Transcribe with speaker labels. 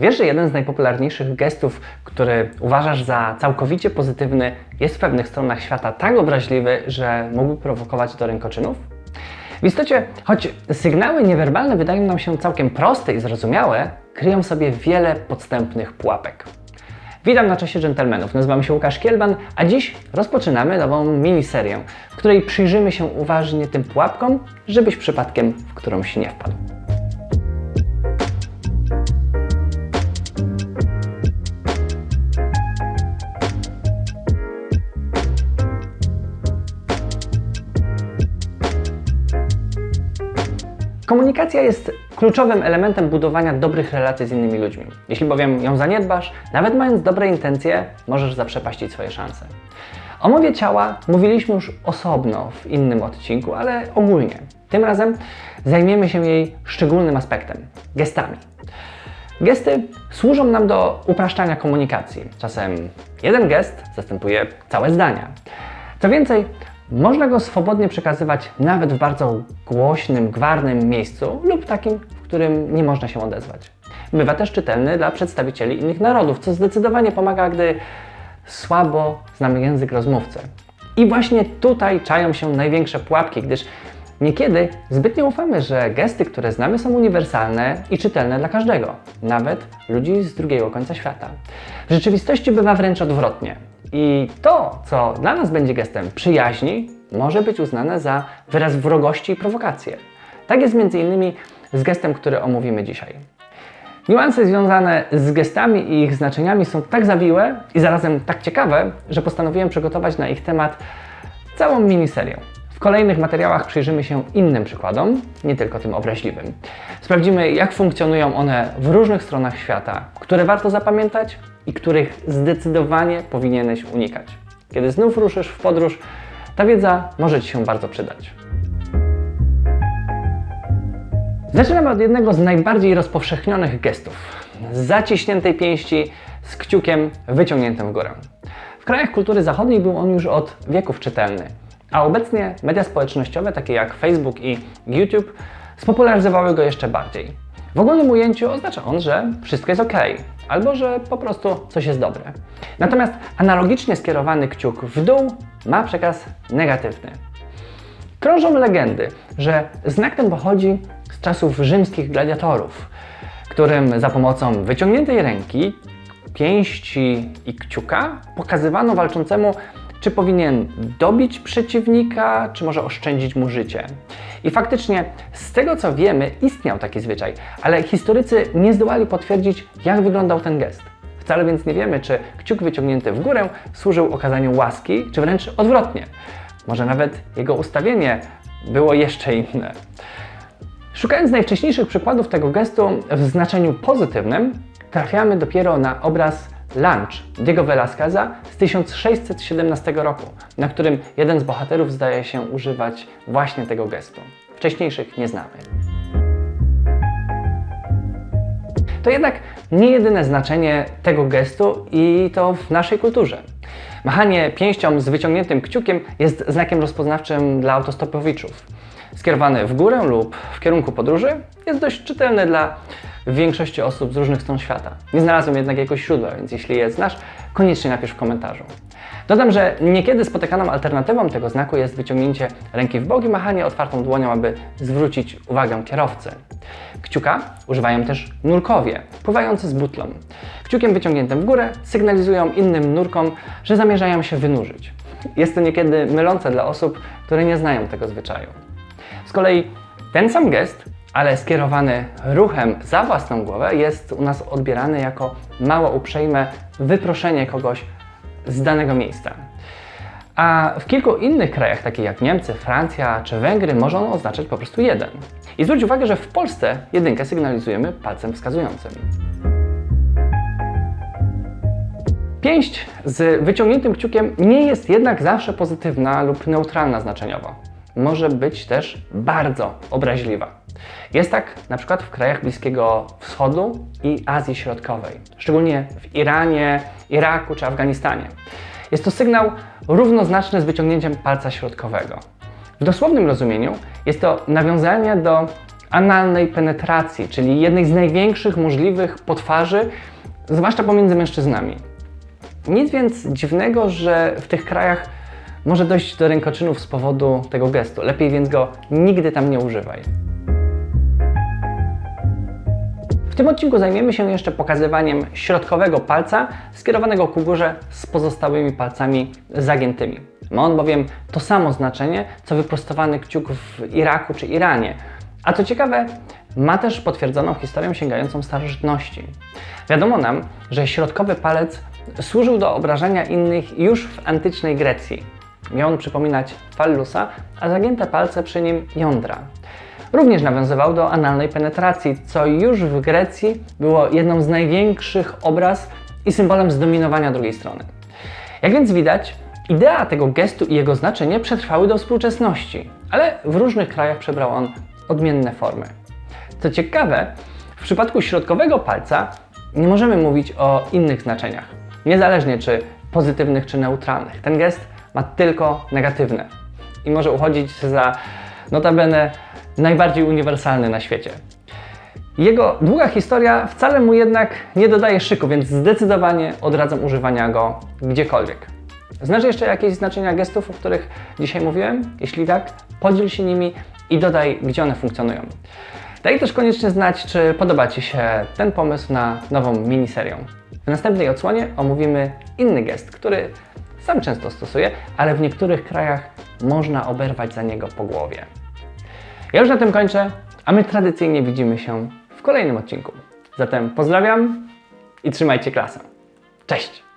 Speaker 1: Wiesz, że jeden z najpopularniejszych gestów, który uważasz za całkowicie pozytywny, jest w pewnych stronach świata tak obraźliwy, że mógłby prowokować do rękoczynów? W istocie, choć sygnały niewerbalne wydają nam się całkiem proste i zrozumiałe, kryją sobie wiele podstępnych pułapek. Witam na czasie dżentelmenów. Nazywam się Łukasz Kielban, a dziś rozpoczynamy nową miniserię, w której przyjrzymy się uważnie tym pułapkom, żebyś przypadkiem w którąś nie wpadł. Komunikacja jest kluczowym elementem budowania dobrych relacji z innymi ludźmi. Jeśli bowiem ją zaniedbasz, nawet mając dobre intencje, możesz zaprzepaścić swoje szanse. O mowie ciała mówiliśmy już osobno w innym odcinku, ale ogólnie. Tym razem zajmiemy się jej szczególnym aspektem gestami. Gesty służą nam do upraszczania komunikacji. Czasem jeden gest zastępuje całe zdania. Co więcej, można go swobodnie przekazywać nawet w bardzo głośnym, gwarnym miejscu lub takim, w którym nie można się odezwać. Bywa też czytelny dla przedstawicieli innych narodów, co zdecydowanie pomaga, gdy słabo znamy język rozmówcy. I właśnie tutaj czają się największe pułapki, gdyż niekiedy zbytnio ufamy, że gesty, które znamy, są uniwersalne i czytelne dla każdego, nawet ludzi z drugiego końca świata. W rzeczywistości bywa wręcz odwrotnie. I to, co dla nas będzie gestem przyjaźni, może być uznane za wyraz wrogości i prowokację. Tak jest innymi z gestem, który omówimy dzisiaj. Niuanse związane z gestami i ich znaczeniami są tak zawiłe i zarazem tak ciekawe, że postanowiłem przygotować na ich temat całą miniserię. Kolejnych materiałach przyjrzymy się innym przykładom, nie tylko tym obraźliwym. Sprawdzimy, jak funkcjonują one w różnych stronach świata, które warto zapamiętać i których zdecydowanie powinieneś unikać. Kiedy znów ruszysz w podróż, ta wiedza może Ci się bardzo przydać. Zaczynamy od jednego z najbardziej rozpowszechnionych gestów. Zaciśniętej pięści z kciukiem wyciągniętym w górę. W krajach kultury zachodniej był on już od wieków czytelny, a obecnie media społecznościowe takie jak Facebook i YouTube spopularyzowały go jeszcze bardziej. W ogólnym ujęciu oznacza on, że wszystko jest ok, albo że po prostu coś jest dobre. Natomiast analogicznie skierowany kciuk w dół ma przekaz negatywny. Krążą legendy, że znak ten pochodzi z czasów rzymskich gladiatorów, którym za pomocą wyciągniętej ręki, pięści i kciuka pokazywano walczącemu, czy powinien dobić przeciwnika, czy może oszczędzić mu życie. I faktycznie, z tego co wiemy, istniał taki zwyczaj, ale historycy nie zdołali potwierdzić, jak wyglądał ten gest. Wcale więc nie wiemy, czy kciuk wyciągnięty w górę służył okazaniu łaski, czy wręcz odwrotnie. Może nawet jego ustawienie było jeszcze inne. Szukając najwcześniejszych przykładów tego gestu w znaczeniu pozytywnym, trafiamy dopiero na obraz Lunch Diego Velázqueza z 1617 roku, na którym jeden z bohaterów zdaje się używać właśnie tego gestu. Wcześniejszych nie znamy. To jednak nie jedyne znaczenie tego gestu i to w naszej kulturze. Machanie pięścią z wyciągniętym kciukiem jest znakiem rozpoznawczym dla autostopowiczów. Skierowany w górę lub w kierunku podróży jest dość czytelny dla większości osób z różnych stron świata. Nie znalazłem jednak jego źródła, więc jeśli je znasz, koniecznie napisz w komentarzu. Dodam, że niekiedy spotykaną alternatywą tego znaku jest wyciągnięcie ręki w bok i machanie otwartą dłonią, aby zwrócić uwagę kierowcy. Kciuka używają też nurkowie, pływający z butlą. Kciukiem wyciągniętym w górę sygnalizują innym nurkom, że zamierzają się wynurzyć. Jest to niekiedy mylące dla osób, które nie znają tego zwyczaju. Z kolei ten sam gest, ale skierowany ruchem za własną głowę, jest u nas odbierany jako mało uprzejme wyproszenie kogoś z danego miejsca. A w kilku innych krajach, takich jak Niemcy, Francja czy Węgry, może on oznaczać po prostu jeden. I zwróć uwagę, że w Polsce jedynkę sygnalizujemy palcem wskazującym. Pięść z wyciągniętym kciukiem nie jest jednak zawsze pozytywna lub neutralna znaczeniowo. Może być też bardzo obraźliwa. Jest tak na przykład w krajach Bliskiego Wschodu i Azji Środkowej, szczególnie w Iranie, Iraku czy Afganistanie. Jest to sygnał równoznaczny z wyciągnięciem palca środkowego. W dosłownym rozumieniu jest to nawiązanie do analnej penetracji, czyli jednej z największych możliwych potwarzy, zwłaszcza pomiędzy mężczyznami. Nic więc dziwnego, że w tych krajach może dojść do rękoczynów z powodu tego gestu. Lepiej więc go nigdy tam nie używaj. W tym odcinku zajmiemy się jeszcze pokazywaniem środkowego palca skierowanego ku górze z pozostałymi palcami zagiętymi. Ma on bowiem to samo znaczenie, co wyprostowany kciuk w Iraku czy Iranie. A co ciekawe, ma też potwierdzoną historię sięgającą starożytności. Wiadomo nam, że środkowy palec służył do obrażania innych już w antycznej Grecji. Miał on przypominać fallusa, a zagięte palce przy nim jądra. Również nawiązywał do analnej penetracji, co już w Grecji było jedną z największych obraz i symbolem zdominowania drugiej strony. Jak więc widać, idea tego gestu i jego znaczenie przetrwały do współczesności, ale w różnych krajach przybrał on odmienne formy. Co ciekawe, w przypadku środkowego palca nie możemy mówić o innych znaczeniach, niezależnie czy pozytywnych czy neutralnych. Ten gest ma tylko negatywne i może uchodzić za notabene najbardziej uniwersalny na świecie. Jego długa historia wcale mu jednak nie dodaje szyku, więc zdecydowanie odradzam używania go gdziekolwiek. Znasz jeszcze jakieś znaczenia gestów, o których dzisiaj mówiłem? Jeśli tak, podziel się nimi i dodaj, gdzie one funkcjonują. Daj też koniecznie znać, czy podoba Ci się ten pomysł na nową miniserię. W następnej odsłonie omówimy inny gest, który sam często stosuję, ale w niektórych krajach można oberwać za niego po głowie. Ja już na tym kończę, a my tradycyjnie widzimy się w kolejnym odcinku. Zatem pozdrawiam i trzymajcie klasę. Cześć!